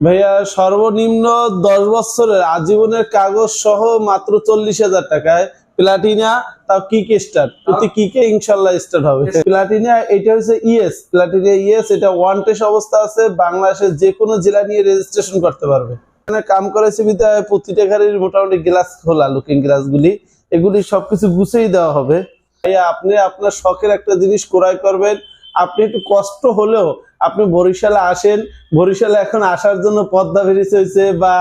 ভাইয়া সর্বনিম্ন দশ বছরের আজীবনের কাগজ সহ মাত্র চল্লিশ হাজার টাকায় প্লাটিনা তাও কিক স্টার্ট প্রতি কি কিকে ইনশাল্লাহ স্টার্ট হবে? প্লাটিনা এটা হচ্ছে ইএস প্লাটিনা ইএস এটা ওয়ান টেস্ট অবস্থা আছে বাংলাদেশের যে কোনো জেলা নিয়ে রেজিস্ট্রেশন করতে পারবে। এখানে কাম করেছে বিধায় প্রতিটা গাড়ির মোটামুটি গ্লাস খোলা লুকিং গ্লাস গুলি। এগুলি সবকিছু গুছিয়ে দেওয়া হবে। ভাইয়া আপনি আপনার শখের একটা জিনিস ক্রয় করবেন। আপনি একটু কষ্ট হলেও আপনি বরিশালে আসেন, বরিশালে এখন আসার জন্য পদ্মা ব্রিজ হয়েছে বা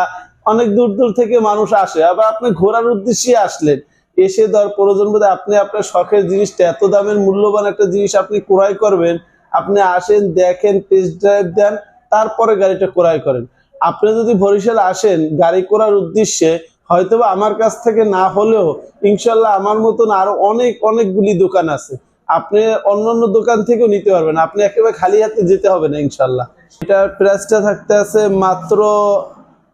অনেক দূর দূর থেকে মানুষ আসে। আবার আপনি ঘোরার উদ্দেশ্যে আসলেন। এসে ধর প্রয়োজন বোধে আপনি আপনার শখের জিনিসটা, এত দামের মূল্যবান একটা জিনিস আপনি ক্রয় করবেন, আপনি আসেন, দেখেন টেস্ট ড্রাইভ দেন, তারপরে গাড়িটা ক্রয় করেন। আপনি যদি বরিশালে আসেন, গাড়ি করার উদ্দেশ্যে হয়তোবা আমার কাছ থেকে না হলেও ইনশাল্লাহ আমার মতন আরও অনেক, অনেকগুলি দোকান আছে। আপনি অন্য অন্য দোকান থেকেও নিতে পারবেন। আপনি একেবারে খালি হাতে যেতে হবে না ইনশাল্লাহ এটার প্রাইসটা থাকতে আছে মাত্র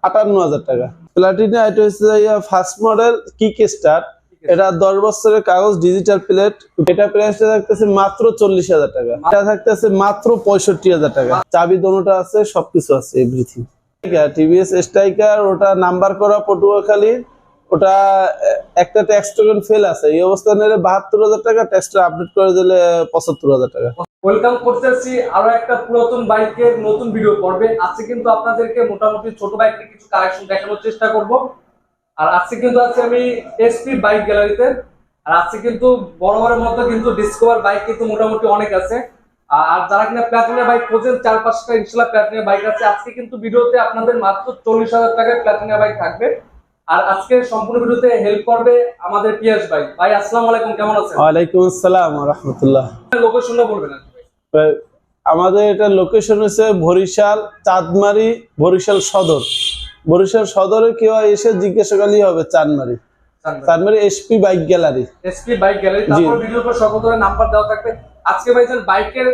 আটান্ন হাজার টাকা। প্লাটিনা এটা হচ্ছে ফার্স্ট মডেল কিক স্টার। এটা দশ বছরের কাগজ, ডিজিটাল প্লেট। এটা প্রাইসটা থাকতেছে মাত্র চল্লিশ হাজার টাকা। এটা থাকতেছে মাত্র পঁয়ষট্টি হাজার টাকা। চাবি দোনোটা আছে, সবকিছু আছে এভরিথিং টিভিএস স্ট্রাইকার, ওটা নাম্বার করা পটুয়াখালী। ওটা একটা ট্যাক্স টোকেন ফেল আছে। এই অবস্থা নিলে বাহাত্তর হাজার টাকা ট্যাক্সটা আপডেট করে দিলে পঁচাত্তর হাজার টাকা। ওয়েলকাম করতেছি আরও একটা পুরাতন বাইকের নতুন ভিডিও পর্বে। আজকে কিন্তু আপনাদেরকে মোটামুটি ছোট বাইকের কিছু কালেকশন দেখানোর চেষ্টা করব। আর আজকে কিন্তু আছি আমি এসপি বাইক গ্যালারিতে আর আজকে কিন্তু বড় বড় মধ্যে কিন্তু ডিসকভার বাইক কিন্তু মোটামুটি অনেক আছে। আর যারা কিনা প্লাটিনা বাইক খোঁজেন চার পাঁচটা ইনশাল্লাহ প্লাটিনা বাইক আছে। আজকে কিন্তু ভিডিওতে আপনাদের মাত্র চল্লিশ হাজার টাকায় প্লাটিনা বাইক থাকবে। আর আজকে সম্পূর্ণ ভিডিওতে হেল্প করবে আমাদের পিয়াস ভাই। ভাই আসসালামু আলাইকুম কেমন আছেন? ওয়ালাইকুম আসসালাম রহমতুল্লাহ। লোকেশনটা বলবেন ভাই। আমাদের এটা লোকেশন হচ্ছে বরিশাল চাঁদমারি বরিশাল সদর। বরিশাল সদরে কেউ এসে জিজ্ঞাসা করলেই হবে Chandmari. Chandmari. SP bike gallery. SP bike gallery. তারপর ভিডিওর পর সকল ধরনের নাম্বার দেওয়া থাকবে। আজকে ভাইজান বাইকের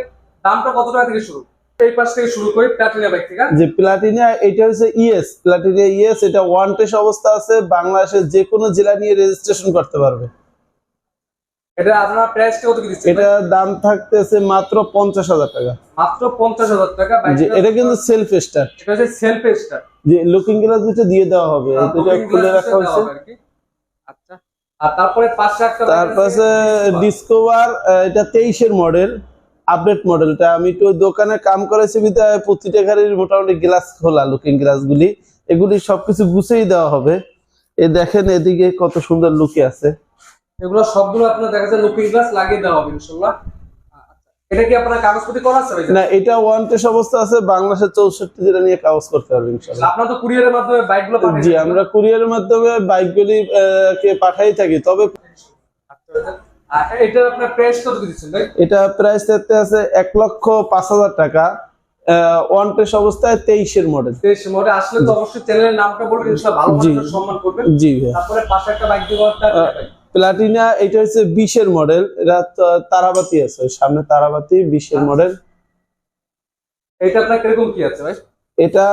দামটা কত টাকা থেকে শুরু? এই পাশ থেকে শুরু করি প্লাটিনা বাইক থেকে। যে প্লাটিনা এটা হচ্ছে ইএস প্লাটিনা ইএস এটা ওয়ান টেস্ট অবস্থা আছে বাংলাদেশের যে কোনো জেলা নিয়ে রেজিস্ট্রেশন করতে পারবে। এটা আপনার প্রাইসটা কত কি দিচ্ছেন? এটার দাম থাকতেছে মাত্র পঞ্চাশ হাজার টাকা। মাত্র পঞ্চাশ হাজার টাকা যে এটা কিন্তু সেলফ স্টার্ট এটা হচ্ছে সেলফ স্টার যে লুকিং গ্লাস দুটো দিয়ে দেওয়া হবে দুটো খুলে রাখা হয়েছে। আচ্ছা আর তারপরে পাঁচশো একটা তারপরে ডিসকভার এটা তেইশের মডেল আপডেট মডেলটা আমি তো দোকানে কাম করেছি বিধায় প্রতিটা গাড়ির মোটামুটি গ্লাস খোলা লুকিং গ্লাস গুলি এগুলি সবকিছু গুছিয়ে দেওয়া হবে। এ দেখেন এদিকে কত সুন্দর লুকে আছে। এগুলো সবগুলো আপনার দেখা যায় লুকিং গ্লাস লাগিয়ে দেওয়া হবে আচ্ছা। এটা কি আপনার কাগজপত্র করা আছে না এটা ওয়ান টেস্ট অবস্থা আছে বাংলাদেশের চৌষট্টি জেলা নিয়ে কাগজ করতে পারবে ইনশাল্লাহ আপনার তো কুরিয়ারের মাধ্যমে বাইকগুলো পাঠিয়ে জি আমরা কুরিয়ারের মাধ্যমে বাইকগুলি কে পাঠাই থাকি তবে আর এটার আপনার প্রাইস কত দিচ্ছেন ভাই? এটা প্রাইস থাকতে আছে এক লক্ষ পাঁচ হাজার টাকা। ওয়ান টেস্ট অবস্থায় তেইশের মডেল দেশ মোড়ে আসলে তো অবশ্যই চ্যানেলের নামটা বলবেন ইনশাআল্লাহ ভালো। মানুষের সম্মান করবেন। জি তারপরে পাশে একটা বাইক দিব প্লাটিনা এটা হচ্ছে বিশের মডেল এটা তারাবাতি আছে সামনে তারাবাতি বিশের মডেল এটা আপনার কীরকম কি আছে ভাই? এটা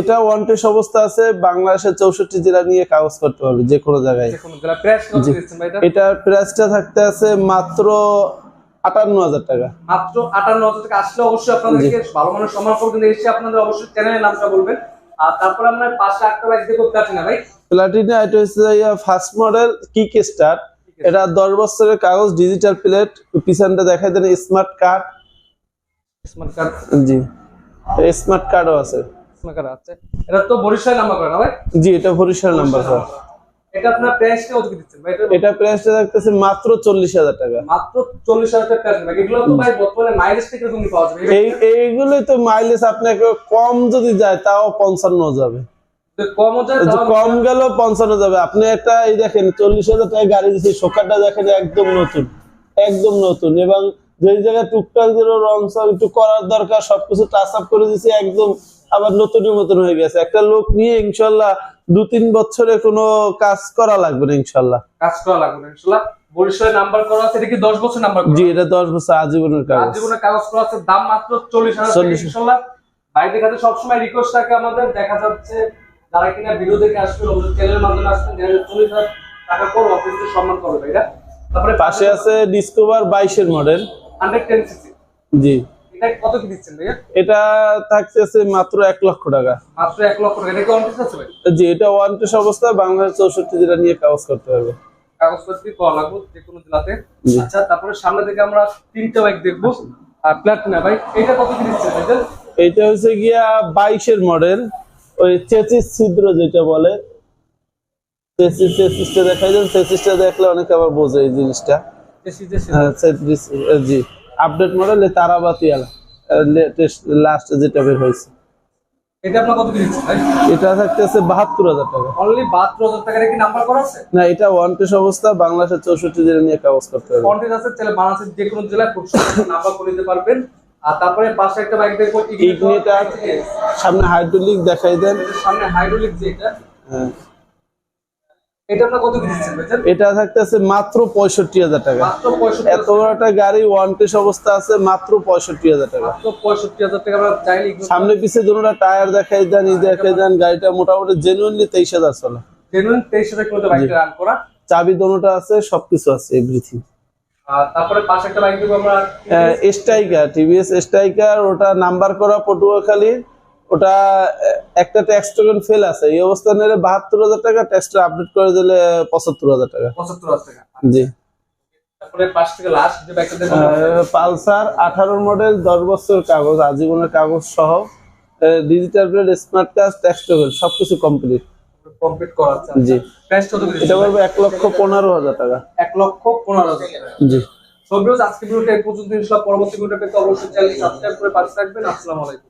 এটা ওয়ান টেস্ট অবস্থা আছে বাংলাদেশের চৌষট্টি জেলা নিয়ে কাগজ করতে পারবে যে কোনো জায়গায়। এটা প্রাইসটা থাকতে আছে মাত্র আটান্ন হাজার টাকা। মাত্র আটান্ন হাজার টাকা। আসলে অবশ্যই আপনাদেরকে ভালো মানুষ সম্মান করবেন এসে আপনাদের অবশ্যই চ্যানেলের নামটা বলবেন। আর তারপরে আমরা পাশে একটা বাইক দেখতে পাচ্ছি ভাই। প্লাটিনা এটা হচ্ছে ফার্স্ট মডেল কিক স্টার এটা দশ বছরের কাগজ ডিজিটাল প্লেট পিছনটা দেখাই দেন স্মার্ট কার্ড স্মার্ট কার্ড জি। স্মার্ট কার্ডও আছে। স্মার্ট কার্ড আছে। এটা তো বরিশাল নাম্বার করা ভাই? জি এটা বরিশাল নাম্বার স্যার এটা আপনার প্রাইসটা কত দিচ্ছেন ভাই? এটা এটা প্রাইসটা থাকতেছে মাত্র টাকা। মাত্র চল্লিশ হাজার টাকা প্রাইস ভাই এগুলো তো ভাই বর্তমানে মাইলেজ থেকে তুমি পাওয়া যাবে? এই এইগুলোই তো মাইলেজ আপনাকে কম যদি যায় তাও পঞ্চান্ন যাবে। কম গেলেও পঞ্চান্ন যাবে। আপনি একটা এই দেখেন চল্লিশ হাজার টাকা গাড়ি দিচ্ছে শোকারটা দেখেন একদম নতুন। একদম নতুন এবং যেই জায়গায় টুকটাক যেগুলো রং সং একটু করার দরকার সবকিছু টাচ আপ করে দিচ্ছে একদম আবার নতুনের মতন হয়ে গেছে। একটা লোক নিয়ে ইনশাল্লাহ দু তিন বছরে কোনো কাজ করা লাগবে না ইনশাল্লাহ। কাজ করা লাগবে না ইনশাআল্লাহ বরিশালের নাম্বার করা আছে এটা কি দশ বছর নাম্বার জি এটা বছর আজীবনের কাগজ। কাগজ করা আছে দাম মাত্র চল্লিশ হাজার টাকা 40,000 ইনশাল্লাহ। বাইরে কাছে সবসময় রিকোয়েস্ট থাকে আমাদের দেখা যাচ্ছে যারা কিনা ভিডিও দেখে আসবেন আমাদের চ্যানেলের মাধ্যমে আসবেন দেখা যাচ্ছে চল্লিশ হাজার টাকা করে অফিসে সম্মান করবে ভাইরা তারপরে পাশে আছে ডিসকভার বাইশের মডেল সিসি জি। এটা কত কি দিচ্ছেন ভাইয়া? এটা থাকতেছে মাত্র লক্ষ টাকা। মাত্র এক লক্ষ টাকা। এটা কি অনটেস্ট আছে জি এটা ওয়ান টেস অবস্থা। বাংলাদেশ জেলা নিয়ে কাগজ করতে হবে। কাগজপত্র করা লাগবে যে কোনো জেলাতে। আচ্ছা তারপরে সামনে থেকে আমরা তিনটা বাইক দেখব। আর বাইক এটা কত কি দিচ্ছেন এইটা হচ্ছে গিয়া বাইশের মডেল ওই চেচিস ছিদ্র যেটা বলে। চেচিস চেচিসটা দেখাই দেন। চেচিসটা দেখলে অনেকে আবার বোঝে এই জিনিসটা। যে হ্যাঁ, জি। আপডেট মডেল তারাবাতি লেটেস্ট লাস্ট যেটা বের হয়েছে। এটা আপনার কত দিচ্ছেন ভাই? এটা থাকতেছে বাহাত্তর হাজার টাকা। অনলি বাহাত্তর হাজার টাকার কি নাম্বার করা আছে? না এটা ওয়ান অবস্থা বাংলাদেশের জেলা নিয়ে কাগজ করতে হবে। আছে তাহলে বাংলাদেশের যে কোনো জেলায় খুব সহজে নাম্বার করে নিতে পারবেন। আর তারপরে পাশে একটা বাইক সামনে হাইড্রোলিক দেখাই দেন। সামনে হাইড্রোলিক যেটা হ্যাঁ। এটা। আপনার কত কি দিচ্ছেন ভাইজান এটা থাকতেছে মাত্র পঁয়ষট্টি হাজার টাকা। এত বড় একটা গাড়ি অবস্থা আছে মাত্র পঁয়ষট্টি হাজার টাকা। পঁয়ষট্টি হাজার টাকা সামনে পিছে দুটা টায়ার দেখাই দেন ই দেখাই দেন গাড়িটা মোটামুটি জেনুইনলি তেইশ হাজার চলে। জেনুইন তেইশ হাজার কিলোমিটার রান করা। চাবি দুটা আছে সবকিছু আছে এভরিথিং তারপরে পাশে একটা বাইক আমরা। স্ট্রাইকার টিভিএস স্ট্রাইকার ওটা নাম্বার করা পটুয়াখালী। ওটা একটা ট্যাক্স টোকেন ফেল আছে। এই অবস্থা নিলে বাহাত্তর হাজার টাকা ট্যাক্সটা আপডেট করে দিলে পঁচাত্তর হাজার টাকা। পঁচাত্তর হাজার টাকা। জি। পালসার আঠারো মডেল দশ বছর কাগজ আজীবনের কাগজ সহ digital plate smart card tax token সবকিছু কমপ্লিট কমপ্লিট করা আছে। জি। এটা বলব এক লক্ষ পনেরো হাজার টাকা। এক লক্ষ পনেরো হাজার টাকা। জি। সব আজকে ভিডিওটা পর্যন্ত পরবর্তী ভিডিও পেতে অবশ্যই চ্যানেল সাবস্ক্রাইব করে পাশে থাকবেন। আসসালামু আলাইকুম।